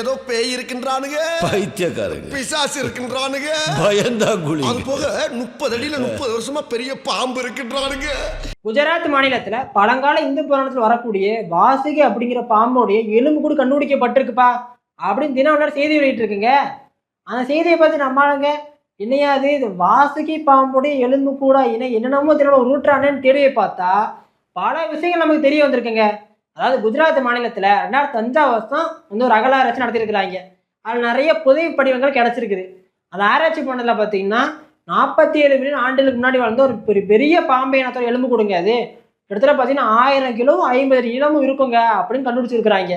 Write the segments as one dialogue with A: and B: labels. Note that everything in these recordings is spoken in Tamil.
A: ஏதோ பேய் இருக்கின்றானுங்க.
B: பைத்தியக்காரங்க.
A: பிசாசு இருக்கின்றானுங்க.
B: பயந்தாங்குழி
A: அது போக முப்பது அடியில முப்பது வருஷமா பெரிய பாம்பு இருக்கின்றானுங்க.
C: குஜராத் மாநிலத்துல பழங்கால இந்து புராணத்துல வரக்கூடிய வாசுகி அப்படிங்கிற பாம்போடைய எலும்பு கூட கண்டுபிடிக்கப்பட்டிருக்குப்பா அப்படின்னு தினம் செய்தி வெளியிட்டு இருக்குங்க. அந்த செய்தியை பார்த்து நம்மளுங்க என்னையா அது? இது வாசுகி பாம்புடைய எலும்பு கூட இணை என்னென்னமோ தெரியல ஒரு ரூட்ரானேன்னு தெரிய பார்த்தா பல விஷயங்கள் நமக்கு தெரிய வந்திருக்குங்க. அதாவது குஜராத் மாநிலத்தில் ரெண்டாயிரத்தி அஞ்சாவது வருஷம் வந்து ஒரு அகலாராய்ச்சி நடத்திருக்கிறாங்க. அதில் நிறைய புதை படிவங்கள் கிடச்சிருக்குது. அந்த ஆராய்ச்சி பண்ணதில் பார்த்தீங்கன்னா நாற்பத்தி ஏழு மில்லியன் ஆண்டுகளுக்கு முன்னாடி வாழ்ந்த ஒரு பெரிய பெரிய பாம்பை இனத்தோட எலும்பு கொடுங்க அது. கிட்டத்தட்ட பார்த்தீங்கன்னா ஆயிரம் கிலோ ஐம்பது இளமும் இருக்குங்க அப்படின்னு கண்டுபிடிச்சிருக்கிறாங்க.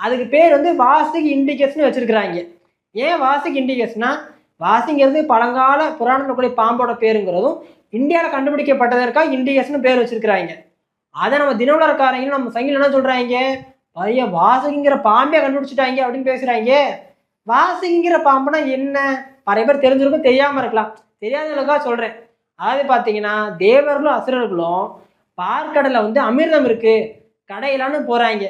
C: அதுக்கு பேர் வந்து வாசிக் இண்டிகேஷன் வச்சுருக்கிறாங்க. ஏன் வாசிக் இண்டிகேஷனா வாசிங்கிறது பழங்கால புராணத்தில் கூடிய பாம்போட பேருங்கிறதும் இந்தியாவில் கண்டுபிடிக்கப்பட்டதற்காக இண்டிகேஷன் பேர் வச்சுருக்கிறாங்க. அதை நம்ம தினவலர்காரங்களும் நம்ம சங்கில் என்ன சொல்கிறாங்க பைய வாசகிங்கிற பாம்பே கண்டுபிடிச்சிட்டாங்க அப்படின்னு பேசுகிறாங்க வாசகிங்கிற பாம்புனா என்ன? பழைய பேர் தெரிஞ்சிருக்கும் தெரியாமல் இருக்கலாம். தெரியாதவங்களுக்காக சொல்கிறேன் அதாவது பார்த்தீங்கன்னா தேவர்களும் அசுரர்களும் பார்க்கடலில் வந்து அமிர்தம் இருக்குது கடையிலான்னு போகிறாங்க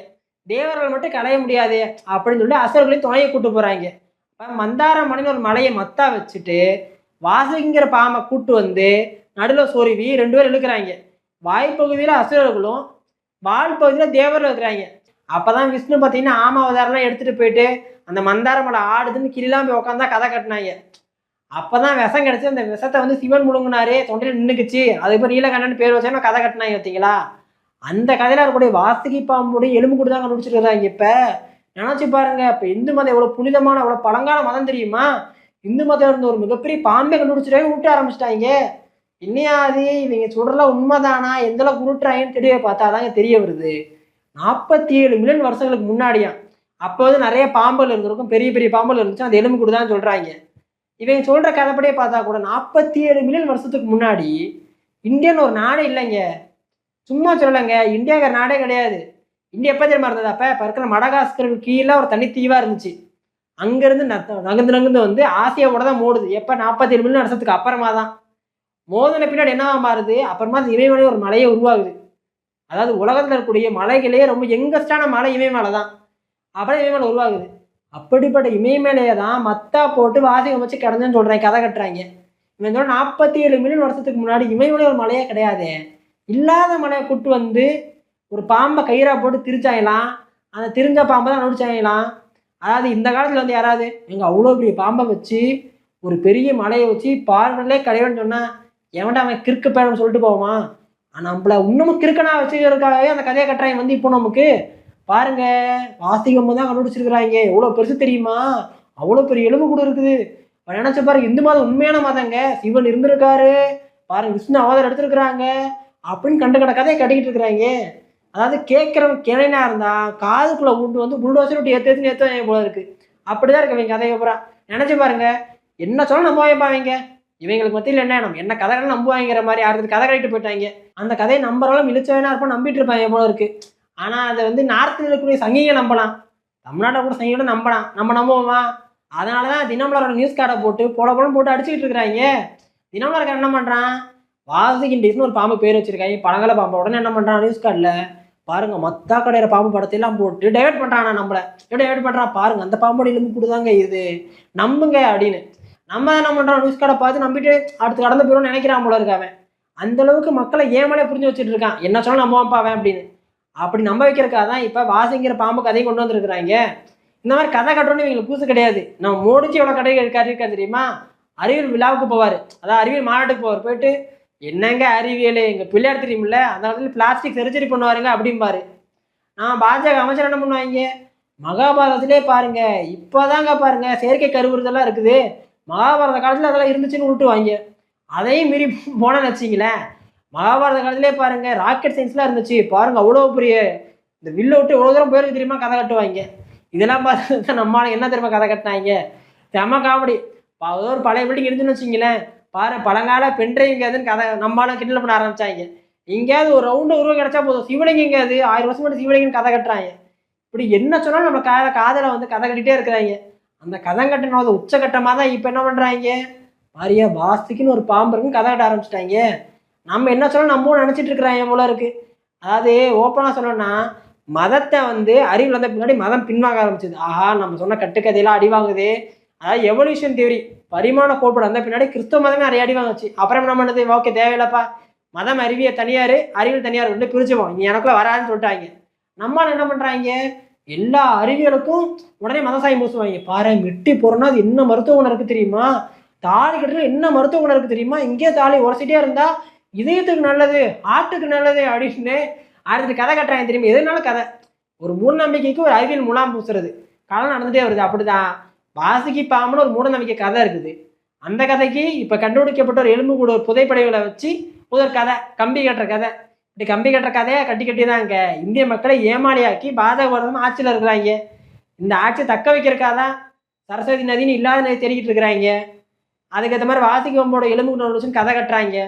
C: தேவர்கள் மட்டும் கடைய முடியாது அப்படின்னு சொல்லிட்டு அசுரர்களையும் துணையை கூட்டு போகிறாங்க இப்போ மந்தார மணின்னு ஒரு மலையை மத்தா வச்சுட்டு வாசகிங்கிற பாம்பை கூட்டு வந்து நடுவில் சொருவி ரெண்டு பேரும் இழுக்கிறாங்க. வாய்ப்பகுதியில் அசுரர்களும் வால் பகுதியில் தேவர்கள் இருக்கிறாங்க. அப்பதான் விஷ்ணு பார்த்தீங்கன்னா ஆமா அவதாரெலாம் எடுத்துகிட்டு போயிட்டு அந்த மந்தார மலை ஆடுதுன்னு கிளிலாம் போய் உட்காந்தா கதை கட்டினாங்க. அப்போ தான் விஷம் கிடச்சி அந்த விஷத்தை வந்து சிவன் முழுங்கினாரு தொண்டையில் நின்றுக்குச்சு அதுக்கு பேர் நீலகண்டன் பேர் வச்சா கதை கட்டினாங்க பார்த்தீங்களா அந்த கதையில் இருக்கக்கூடிய வாசுகி பாம்புடைய எலும்பு கூட தான் கண்டுபிடிச்சிருக்காங்க இப்போ. நினச்சி பாருங்க இப்போ இந்து மதம் எவ்வளோ புனிதமான எவ்வளோ பழங்கால மதம் தெரியுமா? இந்து மதம் இருந்த ஒரு மிகப்பெரிய பாம்பை கண்டுபிடிச்சிட்டாங்க விட்டு ஆரம்பிச்சிட்டாங்க. என்னையா அது இவங்க சொல்றதுலாம் உண்மைதானா? எந்த அளவுக்கு உருட்டுறாங்கன்னு தெரிய பார்த்தாதாங்க தெரிய வருது. நாற்பத்தி ஏழு மில்லியன் வருஷங்களுக்கு முன்னாடியா? அப்போ வந்து நிறைய பாம்புகள் இருந்திருக்கும். பெரிய பெரிய பாம்புகள் இருந்துச்சு. அந்த எலும்பு கூட தான் சொல்றாங்க. இவங்க சொல்ற கதைப்படியே பார்த்தா கூட நாற்பத்தி ஏழு மில்லியன் வருஷத்துக்கு முன்னாடி இந்தியன் ஒரு நாடே இல்லைங்க. சும்மா சொல்லலைங்க. இந்தியாங்கிற நாடே கிடையாது. இந்தியா எப்போ தெரியுமா இருந்தது? அப்போ இப்போ இருக்கிற மடகாஸ்கருக்கு கீழே ஒரு தனித்தீவாக இருந்துச்சு. அங்கேருந்து நகர்ந்து நகர்ந்து வந்து ஆசியாவோட தான் மூடுது எப்போ நாற்பத்தி ஏழு மில்லியன் வருஷத்துக்கு அப்புறமா தான். மோதின பின்னாடி என்னவா மாறுது? அப்புறமா அது இமயமலை ஒரு மலையே உருவாகுது அதாவது உலகத்தில் இருக்கக்கூடிய மலைகளே ரொம்ப எங்கஸ்டான மலை இமயமலை தான். அப்புறம் இமயமலை உருவாகுது. அப்படிப்பட்ட இமயமலையை தான் மத்தா போட்டு வாசகம் வச்சு கிடந்தேன்னு சொல்கிறாங்க கதை கட்டுறாங்க. இவன் சொல்ல நாற்பத்தி ஏழு மில்லியன் வருஷத்துக்கு முன்னாடி இமயமலை ஒரு மலையே கிடையாது. இல்லாத மலையை கூட்டு வந்து ஒரு பாம்பை கயிறா போட்டு திரிச்சாங்களாம். அந்த திரிஞ்ச பாம்பை தான் நடிச்சாங்களாம் அதாவது இந்த காலத்தில் வந்து யாராவது எங்கள் அவ்வளோ பெரிய பாம்பை வச்சு ஒரு பெரிய மலையை வச்சு பார்வையிலே கிடையாதுன்னு சொன்னால் எவன்டா அவன் கிறுக்கு பேரன்னு சொல்லிட்டு போவான்? ஆனால் நம்மள இன்னமும் கிறுக்கனா வச்சுக்கிறதுக்காகவே அந்த கதையை கட்டுறாங்க வந்து இப்போ நமக்கு. பாருங்க வாசிகம் தான் கண்டுபிடிச்சிருக்கிறாங்க. எவ்வளோ பெருசு தெரியுமா? அவ்வளோ பெரிய எலும்பு கூட இருக்குது. அவன் நினைச்ச பாருங்க இந்து மாதம் உண்மையான மதங்க. சிவன் இருந்திருக்காரு. பாருங்க விஷ்ணு அவதாரம் எடுத்திருக்கிறாங்க. அப்படின்னு கண்டு கண்ட கதையை கட்டிக்கிட்டு இருக்கிறாங்க. அதாவது கேட்குறவன் கிளைனா இருந்தா காதுக்குள்ளே விட்டு வந்து புல்டோசர் விட்டு ஏற்று ஏற்று ஏற்ற போல இருக்கு. அப்படிதான் இருக்கு இவங்க கதையை அப்புறம் நினைச்சு பாருங்க என்ன சொல்ல நம்புவாங்க பாவீங்க இவங்களுக்கு மத்தியில் என்ன நம்ம என்ன கதைகள் நம்புவாங்கிற மாதிரி யாருக்கு கதை கட்டிட்டு போயிட்டாங்க? அந்த கதையை நம்புறவங்களும் இழிச்சவனா இருப்போம் நம்பிட்டு இருப்பாங்க போல இருக்கு. ஆனால் அதை வந்து நார்த்தில் இருக்கக்கூடிய சங்கிங்க நம்பலாம். தமிழ்நாட்டை கூட சங்கியோட நம்பலாம். நம்ம நம்புவோமா? அதனால தான் தினமலரோட நியூஸ் கார்டை போட்டு போட போல போட்டு அடிச்சுக்கிட்டு இருக்கிறாங்க. தினமலர் என்ன பண்ணுறான் வாசிகிண்டிஸ்னு ஒரு பாம்பு பேர் வச்சிருக்காங்க. பழங்கால பாம்பு. உடனே என்ன பண்ணுறான் நியூஸ் கார்டில் பாருங்க மத்தா கடையிற பாம்பு படத்தையெல்லாம் போட்டு டைவெர்ட் பண்ணுறானா நம்மளை. எப்படி டைவெர்ட் பண்ணுறான் பாருங்க அந்த பாம்போட எலும்பு கூடுதாங்க இது. நம்புங்க அப்படின்னு. நம்ம என்ன பண்ணுறோம் நியூஸ் கார்டை பார்த்து நம்பிட்டு அடுத்து கடந்து போயிடும்னு நினைக்கிறான் போல இருக்காவன் அந்த அளவுக்கு மக்களை ஏமாலே புரிஞ்சு வச்சுட்டு இருக்கான்? என்ன சொன்னாலும் நம்புவான்ப்பா அவன் அப்படின்னு. அப்படி நம்ப வைக்கிறக்காக தான் இப்போ வாசிங்கிற பாம்பு கதையை கொண்டு வந்திருக்கிறாங்க. இந்த மாதிரி கதை கட்டுறோன்னு இவங்களுக்கு புதுசு கிடையாது. நம்ம மோடிச்சு எவ்வளோ கதை கட்டியிருக்கா தெரியுமா? அறிவியல் விழாவுக்கு போவார். அதான் அறிவியல் மாநாட்டுக்கு போவார். போயிட்டு என்னங்க அறிவியல்? எங்கள் பிள்ளையார் தெரியுமில்ல? அந்த காலத்தில் பிளாஸ்டிக் சர்ஜரி பண்ணுவாருங்க அப்படிம்பாரு. நான் பாஜக அமைச்சர் என்ன பண்ணுவாங்க? மகாபாரதத்திலே பாருங்க. இப்போதாங்க பாருங்க. செயற்கை கருவுறுதெல்லாம் இருக்குது. மகாபாரத காலத்தில் அதெல்லாம் இருந்துச்சுன்னு விட்டுவாங்க அதையும் மீறி போனேன்னு வச்சிங்களேன் மகாபாரத காலத்திலே பாருங்க ராக்கெட் சயின்ஸ்லாம் இருந்துச்சு. பாருங்க அவ்வளோ பெரிய இந்த வில்ல விட்டு எவ்வளோ தூரம் போயிருக்கு தெரியுமா? கதை கட்டுவாங்க. இதெல்லாம் பார்த்து நம்மளால என்ன தெரியுமா கதை கட்டினாங்க? செம காமெடி ஒரு பழைய பில்டிங் இருந்துன்னு வச்சிங்களேன் பாரு பழங்கால பென்ட்ரைவ் எங்கேயாதுன்னு கதை நம்மளால கிண்டல் பண்ண ஆரம்பிச்சாங்க. எங்கேயாவது ஒரு ரவுண்டு உருவம் கிடைச்சா போதும். சிவலிங்கம் எங்கேயாவது ஆயிரம் வருஷம் மட்டும் சிவலிங்கம் கதை கட்டுறாங்க. இப்படி என்ன சொன்னாலும் நம்ம காத காதலை வந்து கதை கட்டிகிட்டே இருக்கிறாங்க. அந்த கதை உச்சகட்டமாக தான் இப்போ என்ன பண்ணுறாங்க பாரியா வாஸ்துக்குன்னு ஒரு பாம்பு இருக்குன்னு கதை கட்ட ஆரம்பிச்சிட்டாங்க. நம்ம என்ன சொன்னாலும் நம்மளும் நினச்சிட்டு இருக்கிறாங்க போல இருக்குது அதாவது ஓப்பனாக சொல்லணும்னா மதத்தை வந்து அறிவில் வந்த பின்னாடி மதம் பின்வாங்க ஆரம்பிச்சது. ஆஹா நம்ம சொன்ன கட்டுக்கதையெல்லாம் அடி வாங்குது அதாவது எவல்யூஷன் தியரி பரிமாண கோட்பாடு வந்த பின்னாடி கிறிஸ்தவ மதமே நிறைய அடிவாங்குச்சு அப்புறம் என்ன பண்ணுறது ஓகே தேவையில்லப்பா. மதம் அறிவியை தனியார் அறிவியல் தனியார் ரெண்டு பிரிச்சுவோம் நீ எனக்குள்ள வராதுன்னு சொல்லிட்டாங்க. நம்மளால் என்ன பண்ணுறாங்க எல்லா அறிவியலுக்கும் உடனே மதசாயம் பூசுவாங்க பாரு மெட்டி போறோம்னா அது என்ன மருத்துவ குணம் தெரியுமா? தாலி கட்டுறது என்ன மருத்துவ குணம் தெரியுமா? இங்கே தாலி உரசிட்டே இருந்தா இதயத்துக்கு நல்லது ஆட்டுக்கு நல்லது அப்படின்னு அடுத்து கதை கட்டுறாங்க தெரியுமா? எதுனாலும் கதை. ஒரு மூடநம்பிக்கைக்கு ஒரு அறிவியல் முலாம் பூசுறது. கதை நடந்துட்டே வருது. அப்படிதான். வாசுகி பாம்புன்னு ஒரு மூடநம்பிக்கை கதை இருக்குது. அந்த கதைக்கு இப்போ கண்டுபிடிக்கப்பட்ட ஒரு எலும்பு கூட ஒரு புதைப்படைகளை வச்சு ஒரு கதை கம்பி கட்டுற கதை. இப்படி கம்பி கட்டுற கதையை கட்டி கட்டி தான் இங்கே இந்திய மக்களை ஏமாளியாக்கி பாதகவரதம் ஆட்சியில் இருக்கிறாங்க. இந்த ஆட்சியை தக்க வைக்கிறக்கா தான் சரஸ்வதி நதின்னு இல்லாத நதி தெரிகிட்டு இருக்கிறாங்க. அதுக்கேற்ற மாதிரி வாசிக்கு வம்போட எலும்பு வச்சுன்னு கதை கட்டுறாங்க.